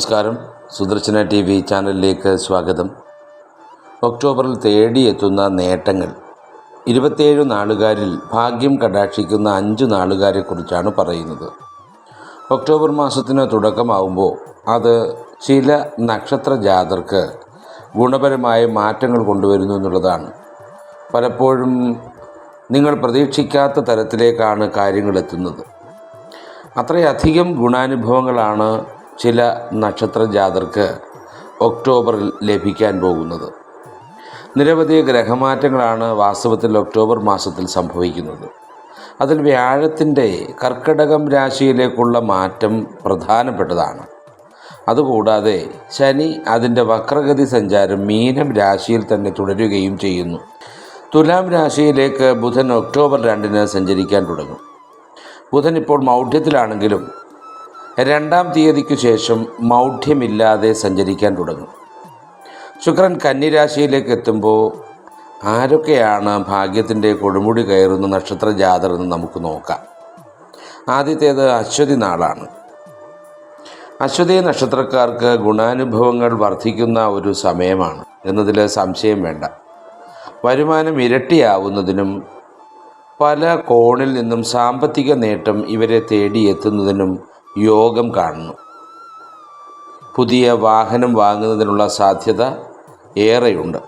നമസ്കാരം. Sudarshana T V ചാനലിലേക്ക് സ്വാഗതം. ഒക്ടോബറിൽ തേടിയെത്തുന്ന നേട്ടങ്ങൾ. ഇരുപത്തേഴ് നാളുകാരിൽ ഭാഗ്യം കടാക്ഷിക്കുന്ന അഞ്ച് നാളുകാരെക്കുറിച്ചാണ് പറയുന്നത്. ഒക്ടോബർ മാസത്തിന് തുടക്കമാവുമ്പോൾ അത് ചില നക്ഷത്ര ജാതർക്ക് ഗുണപരമായ മാറ്റങ്ങൾ കൊണ്ടുവരുന്നു എന്നുള്ളതാണ്. പലപ്പോഴും നിങ്ങൾ പ്രതീക്ഷിക്കാത്ത തരത്തിലേക്കാണ് കാര്യങ്ങൾ എത്തുന്നത്. അത്രയധികം ഗുണാനുഭവങ്ങളാണ് ചില നക്ഷത്ര ജാതർക്ക് ഒക്ടോബറിൽ ലഭിക്കാൻ പോകുന്നത്. നിരവധി ഗ്രഹമാറ്റങ്ങളാണ് വാസ്തവത്തിൽ ഒക്ടോബർ മാസത്തിൽ സംഭവിക്കുന്നത്. അതിൽ വ്യാഴത്തിന്റെ കർക്കടകം രാശിയിലേക്കുള്ള മാറ്റം പ്രധാനപ്പെട്ടതാണ്. അതുകൂടാതെ ശനി അതിന്റെ വക്രഗതി സഞ്ചാരം മീനം രാശിയിൽ തന്നെ തുടരുകയും ചെയ്യുന്നു. തുലാം രാശിയിലേക്ക് ബുധൻ ഒക്ടോബർ രണ്ടിന് സഞ്ചരിക്കാൻ തുടങ്ങും. ബുധൻ ഇപ്പോൾ മൗഢ്യത്തിലാണെങ്കിലും രണ്ടാം തീയതിക്ക് ശേഷം മൗഢ്യമില്ലാതെ സഞ്ചരിക്കാൻ തുടങ്ങും. ശുക്രൻ കന്നിരാശിയിലേക്ക് എത്തുമ്പോൾ ആരൊക്കെയാണ് ഭാഗ്യത്തിന്റെ കൊടുമുടി കയറുന്ന നക്ഷത്ര ജാതർ എന്ന് നമുക്ക് നോക്കാം. ആദ്യത്തേത് അശ്വതി നാളാണ്. അശ്വതി നക്ഷത്രക്കാർക്ക് ഗുണാനുഭവങ്ങൾ വർദ്ധിക്കുന്ന ഒരു സമയമാണ്. എന്നതിൽ സംശയം വേണ്ട. വരുമാനം ഇരട്ടിയാവുന്നതിനും പല കോണിൽ നിന്നും സാമ്പത്തിക നേട്ടം ഇവരെ തേടിയെത്തുന്നതിനും യോഗം കാണുന്നു. പുതിയ വാഹനം വാങ്ങുന്നതിനുള്ള സാധ്യത ഏറെയുണ്ട്.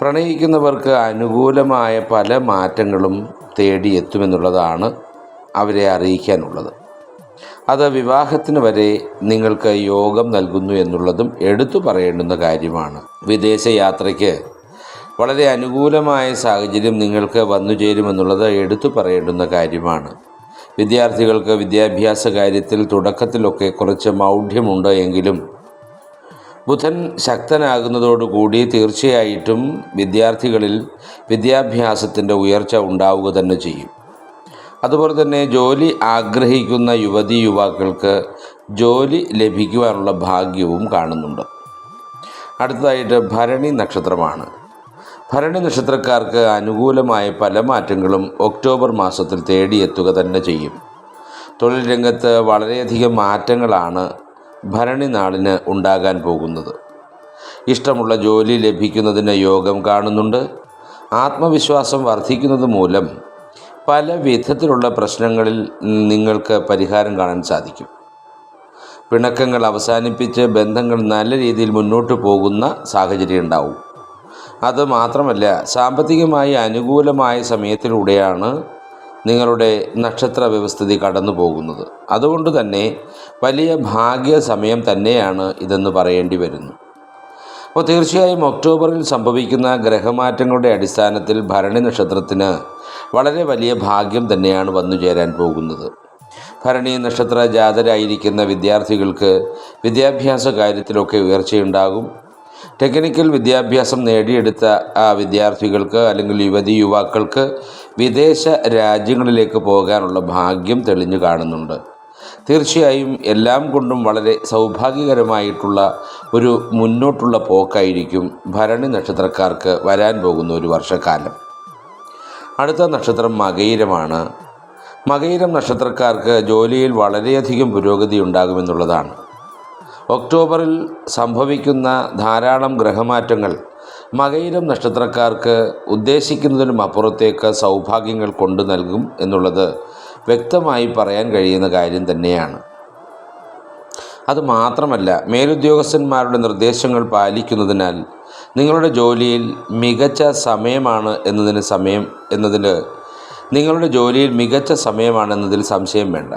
പ്രണയിക്കുന്നവർക്ക് അനുകൂലമായ പല മാറ്റങ്ങളും തേടിയെത്തുമെന്നുള്ളതാണ് അവരെ അറിയിക്കാനുള്ളത്. അത് വിവാഹത്തിന് വരെ നിങ്ങൾക്ക് യോഗം നൽകുന്നു എന്നുള്ളതും എടുത്തു പറയേണ്ടുന്ന കാര്യമാണ്. വിദേശയാത്രയ്ക്ക് വളരെ അനുകൂലമായ സാഹചര്യം നിങ്ങൾക്ക് വന്നു ചേരുമെന്നുള്ളത് എടുത്തു പറയേണ്ടുന്ന കാര്യമാണ്. വിദ്യാർത്ഥികൾക്ക് വിദ്യാഭ്യാസ കാര്യത്തിൽ തുടക്കത്തിലൊക്കെ കുറച്ച് മൗഢ്യമുണ്ട് എങ്കിലും ബുധൻ ശക്തനാകുന്നതോടുകൂടി തീർച്ചയായിട്ടും വിദ്യാർത്ഥികളിൽ വിദ്യാഭ്യാസത്തിന്റെ ഉയർച്ച ഉണ്ടാവുക തന്നെ ചെയ്യും. അതുപോലെ തന്നെ ജോലി ആഗ്രഹിക്കുന്ന യുവതി യുവാക്കൾക്ക് ജോലി ലഭിക്കുവാനുള്ള ഭാഗ്യവും കാണുന്നുണ്ട്. അടുത്തതായിട്ട് ഭരണി നക്ഷത്രമാണ്. ഭരണി നക്ഷത്രക്കാർക്ക് അനുകൂലമായ പല മാറ്റങ്ങളും ഒക്ടോബർ മാസത്തിൽ തേടിയെത്തുക തന്നെ ചെയ്യും. തൊഴിൽ രംഗത്ത് വളരെയധികം മാറ്റങ്ങളാണ് ഭരണി നാളിന് ഉണ്ടാകാൻ പോകുന്നത്. ഇഷ്ടമുള്ള ജോലി ലഭിക്കുന്നതിന് യോഗം കാണുന്നുണ്ട്. ആത്മവിശ്വാസം വർദ്ധിക്കുന്നത് മൂലം പല വിധത്തിലുള്ള പ്രശ്നങ്ങളിൽ നിങ്ങൾക്ക് പരിഹാരം കാണാൻ സാധിക്കും. പിണക്കങ്ങൾ അവസാനിപ്പിച്ച് ബന്ധങ്ങൾ നല്ല രീതിയിൽ മുന്നോട്ട് പോകുന്ന സാഹചര്യം ഉണ്ടാവും. അത് മാത്രമല്ല സാമ്പത്തികമായി അനുകൂലമായ സമയത്തിലൂടെയാണ് നിങ്ങളുടെ നക്ഷത്ര വ്യവസ്ഥിതി കടന്നു പോകുന്നത്. അതുകൊണ്ട് തന്നെ വലിയ ഭാഗ്യ സമയം തന്നെയാണ് ഇതെന്ന് പറയേണ്ടി വരുന്നു. അപ്പോൾ തീർച്ചയായും ഒക്ടോബറിൽ സംഭവിക്കുന്ന ഗ്രഹമാറ്റങ്ങളുടെ അടിസ്ഥാനത്തിൽ ഭരണി നക്ഷത്രത്തിന് വളരെ വലിയ ഭാഗ്യം തന്നെയാണ് വന്നു ചേരാൻ പോകുന്നത്. ഭരണി നക്ഷത്ര ജാതരായിരിക്കുന്ന വിദ്യാർത്ഥികൾക്ക് വിദ്യാഭ്യാസ കാര്യത്തിലൊക്കെ ഉയർച്ചയുണ്ടാകും. ടെക്നിക്കൽ വിദ്യാഭ്യാസം നേടിയെടുത്ത ആ വിദ്യാർത്ഥികൾക്ക് അല്ലെങ്കിൽ യുവതി യുവാക്കൾക്ക് വിദേശ രാജ്യങ്ങളിലേക്ക് പോകാനുള്ള ഭാഗ്യം തെളിഞ്ഞു കാണുന്നുണ്ട്. തീർച്ചയായും എല്ലാം കൊണ്ടും വളരെ സൗഭാഗ്യകരമായിട്ടുള്ള ഒരു മുന്നോട്ടുള്ള പോക്കായിരിക്കും ഭരണി നക്ഷത്രക്കാർക്ക് വരാൻ പോകുന്ന ഒരു വർഷക്കാലം. അടുത്ത നക്ഷത്രം മകയിരമാണ്. മകയിരം നക്ഷത്രക്കാർക്ക് ജോലിയിൽ വളരെയധികം പുരോഗതി ഉണ്ടാകുമെന്നുള്ളതാണ്. ഒക്ടോബറിൽ സംഭവിക്കുന്ന ധാരാളം ഗ്രഹമാറ്റങ്ങൾ മകയിരം നക്ഷത്രക്കാർക്ക് ഉദ്ദേശിക്കുന്നതിനും അപ്പുറത്തേക്ക് സൗഭാഗ്യങ്ങൾ കൊണ്ടു നൽകും എന്നുള്ളത് വ്യക്തമായി പറയാൻ കഴിയുന്ന കാര്യം തന്നെയാണ്. അത് മാത്രമല്ല മേലുദ്യോഗസ്ഥന്മാരുടെ നിർദ്ദേശങ്ങൾ പാലിക്കുന്നതിനാൽ നിങ്ങളുടെ ജോലിയിൽ മികച്ച സമയമാണ് എന്നതിന് സമയം എന്നതിന് നിങ്ങളുടെ ജോലിയിൽ മികച്ച സമയമാണെന്നതിൽ സംശയം വേണ്ട.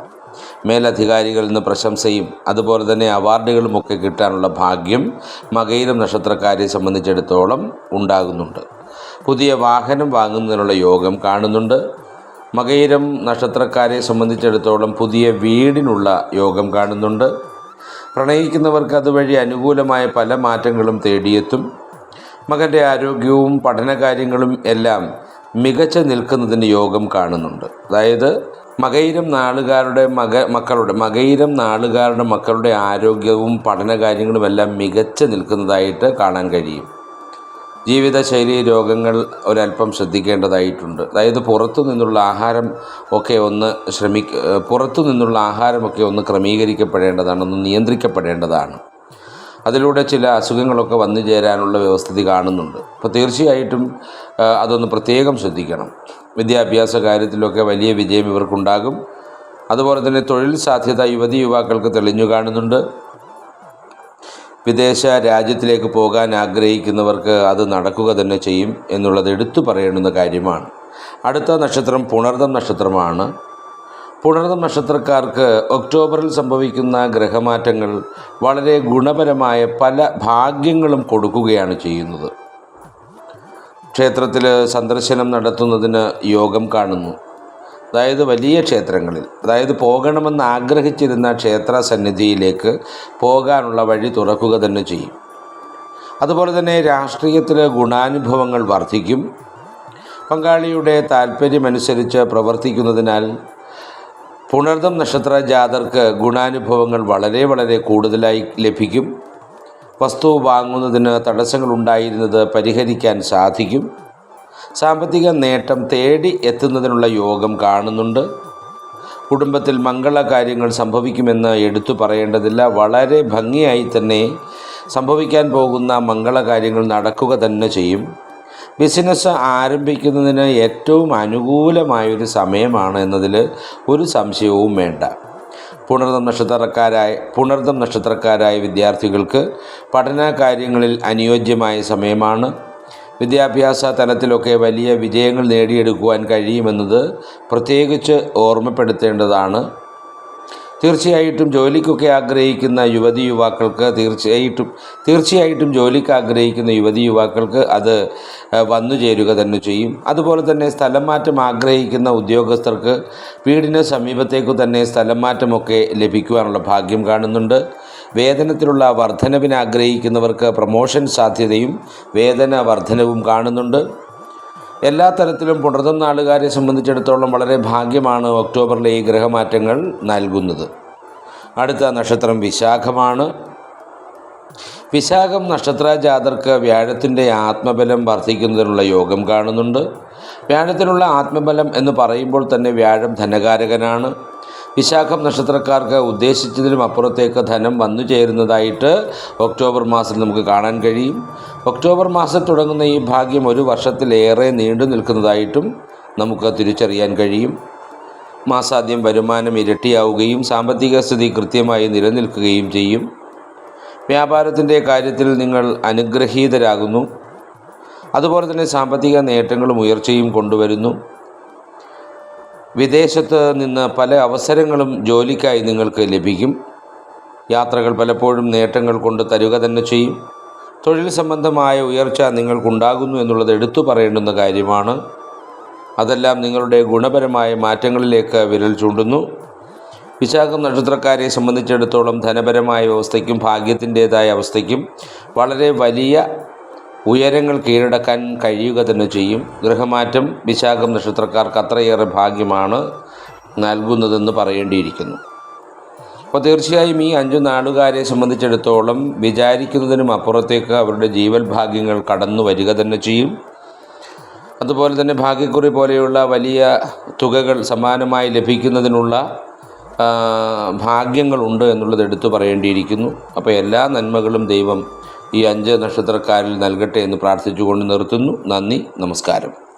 മേലധികാരികളിൽ നിന്ന് പ്രശംസയും അതുപോലെ തന്നെ അവാർഡുകളുമൊക്കെ കിട്ടാനുള്ള ഭാഗ്യം മകയിലും നക്ഷത്രക്കാരെ സംബന്ധിച്ചിടത്തോളം ഉണ്ടാകുന്നുണ്ട്. പുതിയ വാഹനം വാങ്ങുന്നതിനുള്ള യോഗം കാണുന്നുണ്ട്. മകയിരം നക്ഷത്രക്കാരെ സംബന്ധിച്ചിടത്തോളം പുതിയ വീടിനുള്ള യോഗം കാണുന്നുണ്ട്. പ്രണയിക്കുന്നവർക്ക് അതുവഴി അനുകൂലമായ പല മാറ്റങ്ങളും തേടിയെത്തും. മകന്റെ ആരോഗ്യവും പഠനകാര്യങ്ങളും എല്ലാം മികച്ച നിൽക്കുന്നതിന് യോഗം കാണുന്നുണ്ട്. അതായത് മകയിരം നാളുകാരുടെ മക മക്കളുടെ മകയിരം നാളുകാരുടെ മക്കളുടെ ആരോഗ്യവും പഠനകാര്യങ്ങളും എല്ലാം മികച്ച നിൽക്കുന്നതായിട്ട് കാണാൻ കഴിയും. ജീവിതശൈലി രോഗങ്ങൾ ഒരല്പം ശ്രദ്ധിക്കേണ്ടതായിട്ടുണ്ട്. അതായത് പുറത്തു നിന്നുള്ള ആഹാരം ഒക്കെ ഒന്ന് ശ്രമിക്ക പുറത്തു നിന്നുള്ള ആഹാരമൊക്കെ ഒന്ന് ക്രമീകരിക്കപ്പെടേണ്ടതാണ് ഒന്ന് നിയന്ത്രിക്കപ്പെടേണ്ടതാണ്. അതിലൂടെ ചില അസുഖങ്ങളൊക്കെ വന്നു ചേരാനുള്ള വ്യവസ്ഥിതി കാണുന്നുണ്ട്. അപ്പോൾ തീർച്ചയായിട്ടും അതൊന്ന് പ്രത്യേകം ശ്രദ്ധിക്കണം. വിദ്യാഭ്യാസ കാര്യത്തിലൊക്കെ വലിയ വിജയം ഇവർക്കുണ്ടാകും. അതുപോലെ തന്നെ തൊഴിൽ സാധ്യത യുവതി യുവാക്കൾക്ക് തെളിഞ്ഞു കാണുന്നുണ്ട്. വിദേശ രാജ്യത്തിലേക്ക് പോകാൻ ആഗ്രഹിക്കുന്നവർക്ക് അത് നടക്കുക തന്നെ ചെയ്യും എന്നുള്ളത് എടുത്തു പറയേണ്ടുന്ന കാര്യമാണ്. അടുത്ത നക്ഷത്രം പുണർദം നക്ഷത്രമാണ്. പുണർദം നക്ഷത്രക്കാർക്ക് ഒക്ടോബറിൽ സംഭവിക്കുന്ന ഗ്രഹമാറ്റങ്ങൾ വളരെ ഗുണപരമായ പല ഭാഗ്യങ്ങളും കൊടുക്കുകയാണ് ചെയ്യുന്നത്. ക്ഷേത്രത്തിൽ സന്ദർശനം നടത്തുന്നതിന് യോഗം കാണുന്നു. അതായത് വലിയ ക്ഷേത്രങ്ങളിൽ അതായത് പോകണമെന്ന് ആഗ്രഹിച്ചിരുന്ന ക്ഷേത്ര സന്നിധിയിലേക്ക് പോകാനുള്ള വഴി തുറക്കുക തന്നെ ചെയ്യും. അതുപോലെ തന്നെ രാഷ്ട്രീയത്തിൽ ഗുണാനുഭവങ്ങൾ വർദ്ധിക്കും. പങ്കാളിയുടെ താല്പര്യമനുസരിച്ച് പ്രവർത്തിക്കുന്നതിനാൽ പുണർദം നക്ഷത്ര ജാതർക്ക് ഗുണാനുഭവങ്ങൾ വളരെ വളരെ കൂടുതലായി ലഭിക്കും. വസ്തു വാങ്ങുന്നതിന് തടസ്സങ്ങൾ ഉണ്ടായിരുന്നത് പരിഹരിക്കാൻ സാധിക്കും. സാമ്പത്തിക നേട്ടം തേടി എത്തുന്നതിനുള്ള യോഗം കാണുന്നുണ്ട്. കുടുംബത്തിൽ മംഗള കാര്യങ്ങൾ സംഭവിക്കുമെന്ന് എടുത്തു പറയേണ്ടതില്ല. വളരെ ഭംഗിയായി തന്നെ സംഭവിക്കാൻ പോകുന്ന മംഗള കാര്യങ്ങൾ നടക്കുക തന്നെ ചെയ്യും. ബിസിനസ് ആരംഭിക്കുന്നതിന് ഏറ്റവും അനുകൂലമായൊരു സമയമാണ് എന്നതിൽ ഒരു സംശയവും വേണ്ട. പുണർദം നക്ഷത്രക്കാരായ പുണർദം നക്ഷത്രക്കാരായ വിദ്യാർത്ഥികൾക്ക് പഠന കാര്യങ്ങളിൽ അനുയോജ്യമായ സമയമാണ്. വിദ്യാഭ്യാസ തലത്തിലൊക്കെ വലിയ വിജയങ്ങൾ നേടിയെടുക്കുവാൻ കഴിയുമെന്നത് പ്രത്യേകിച്ച് ഓർമ്മപ്പെടുത്തേണ്ടതാണ്. തീർച്ചയായിട്ടും ജോലിക്കൊക്കെ ആഗ്രഹിക്കുന്ന യുവതി യുവാക്കൾക്ക് തീർച്ചയായിട്ടും തീർച്ചയായിട്ടും ജോലിക്ക് ആഗ്രഹിക്കുന്ന യുവതി യുവാക്കൾക്ക് അത് വന്നു ചേരുക തന്നെ ചെയ്യും. അതുപോലെ തന്നെ സ്ഥലം മാറ്റം ആഗ്രഹിക്കുന്ന ഉദ്യോഗസ്ഥർക്ക് വീടിന് സമീപത്തേക്ക് തന്നെ സ്ഥലം മാറ്റമൊക്കെ ലഭിക്കുവാനുള്ള ഭാഗ്യം കാണുന്നുണ്ട്. വേതനത്തിലുള്ള വർധനവിന് ആഗ്രഹിക്കുന്നവർക്ക് പ്രമോഷൻ സാധ്യതയും വേതന വർധനവും കാണുന്നുണ്ട്. എല്ലാ തരത്തിലും പുണർദം നാളുകാരെ സംബന്ധിച്ചിടത്തോളം വളരെ ഭാഗ്യമാണ് ഒക്ടോബറിലെ ഈ ഗ്രഹമാറ്റങ്ങൾ നൽകുന്നത്. അടുത്ത നക്ഷത്രം വിശാഖമാണ്. വിശാഖം നക്ഷത്ര ജാതർക്ക് വ്യാഴത്തിന്റെ ആത്മബലം വർദ്ധിക്കുന്നതിനുള്ള യോഗം കാണുന്നുണ്ട്. വ്യാഴത്തിനുള്ള ആത്മബലം എന്ന് പറയുമ്പോൾ തന്നെ വ്യാഴം ധനകാരകനാണ്. വിശാഖം നക്ഷത്രക്കാർക്ക് ഉദ്ദേശിച്ചതിനും അപ്പുറത്തേക്ക് ധനം വന്നു ചേരുന്നതായിട്ട് ഒക്ടോബർ മാസത്തിൽ നമുക്ക് കാണാൻ കഴിയും. ഒക്ടോബർ മാസത്തിൽ തുടങ്ങുന്ന ഈ ഭാഗ്യം ഒരു വർഷത്തിലേറെ നീണ്ടു നിൽക്കുന്നതായിട്ടും നമുക്ക് തിരിച്ചറിയാൻ കഴിയും. മാസാദ്യം വരുമാനം ഇരട്ടിയാവുകയും സാമ്പത്തിക സ്ഥിതി കൃത്യമായി നിലനിൽക്കുകയും ചെയ്യും. വ്യാപാരത്തിന്റെ കാര്യത്തിൽ നിങ്ങൾ അനുഗ്രഹീതരാകുന്നു. അതുപോലെ തന്നെ സാമ്പത്തിക നേട്ടങ്ങളും ഉയർച്ചയും കൊണ്ടുവരുന്നു. വിദേശത്ത് നിന്ന് പല അവസരങ്ങളും ജോലിക്കായി നിങ്ങൾക്ക് ലഭിക്കും. യാത്രകൾ പലപ്പോഴും നേട്ടങ്ങൾ കൊണ്ട് തരുക തന്നെ ചെയ്യും. തൊഴിൽ സംബന്ധമായ ഉയർച്ച നിങ്ങൾക്കുണ്ടാകുന്നു എന്നുള്ളത് എടുത്തു പറയേണ്ടുന്ന കാര്യമാണ്. അതെല്ലാം നിങ്ങളുടെ ഗുണപരമായ മാറ്റങ്ങളിലേക്ക് വിരൽ ചൂണ്ടുന്നു. വിശാഖം നക്ഷത്രക്കാരെ സംബന്ധിച്ചിടത്തോളം ധനപരമായ വ്യവസ്ഥയ്ക്കും ഭാഗ്യത്തിന്റേതായ അവസ്ഥയ്ക്കും വളരെ വലിയ ഉയരങ്ങൾ കീഴടക്കാൻ കഴിയുക തന്നെ ചെയ്യും. ഗൃഹമാറ്റം വിശാഖം നക്ഷത്രക്കാർക്ക് അത്രയേറെ ഭാഗ്യമാണ് നൽകുന്നതെന്ന് പറയേണ്ടിയിരിക്കുന്നു. അപ്പോൾ തീർച്ചയായും ഈ അഞ്ചു നാടുകാരെ സംബന്ധിച്ചിടത്തോളം വിചാരിക്കുന്നതിനും അപ്പുറത്തേക്ക് അവരുടെ ജീവൽ ഭാഗ്യങ്ങൾ കടന്നു വരിക തന്നെ ചെയ്യും. അതുപോലെ തന്നെ ഭാഗ്യക്കുറി പോലെയുള്ള വലിയ തുകകൾ സമാനമായി ലഭിക്കുന്നതിനുള്ള ഭാഗ്യങ്ങളുണ്ട് എന്നുള്ളത് എടുത്തു പറയേണ്ടിയിരിക്കുന്നു. അപ്പോൾ എല്ലാ നന്മകളും ദൈവം ഈ അഞ്ച് നക്ഷത്രക്കാരിൽ നൽകട്ടെ എന്ന് പ്രാർത്ഥിച്ചുകൊണ്ട് നിർത്തുന്നു. നന്ദി നമസ്കാരം.